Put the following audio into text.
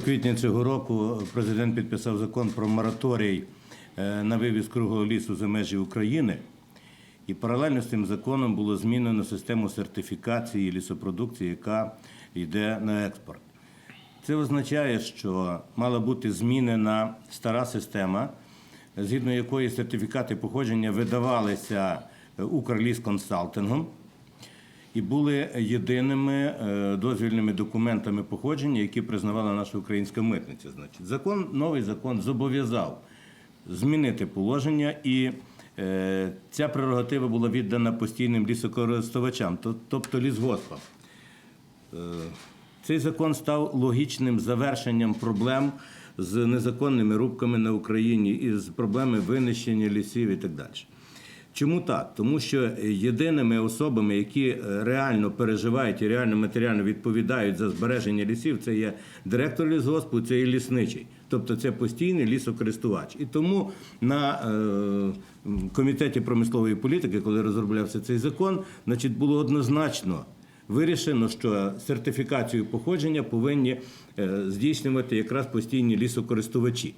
У квітні цього року президент підписав закон про мораторій е, на вивіз круглого лісу за межі України. І паралельно з цим законом було змінено систему сертифікації лісопродукції, яка йде на експорт. Це означає, що мала бути змінена стара система, згідно якої сертифікати походження видавалися е, Укрлісконсалтингом і були єдиними е, дозвільними документами походження, які признавала наша українська митниця. Значить, закон, новий закон зобов'язав змінити положення, і е, ця прерогатива була віддана постійним лісокористувачам, тобто лісгоспам. Е, Цей закон став логічним завершенням проблем з незаконними рубками на Україні і з проблеми винищення лісів і так далі. Чому так? Тому що єдиними особами, які е, реально переживають і реально матеріально відповідають за збереження лісів, це є директор лісгоспу, це є лісничий. Тобто це постійний лісокористувач. І тому на е, комітеті промислової політики, коли розроблявся цей закон, значить було однозначно вирішено, що сертифікацію походження повинні е, здійснювати якраз постійні лісокористувачі.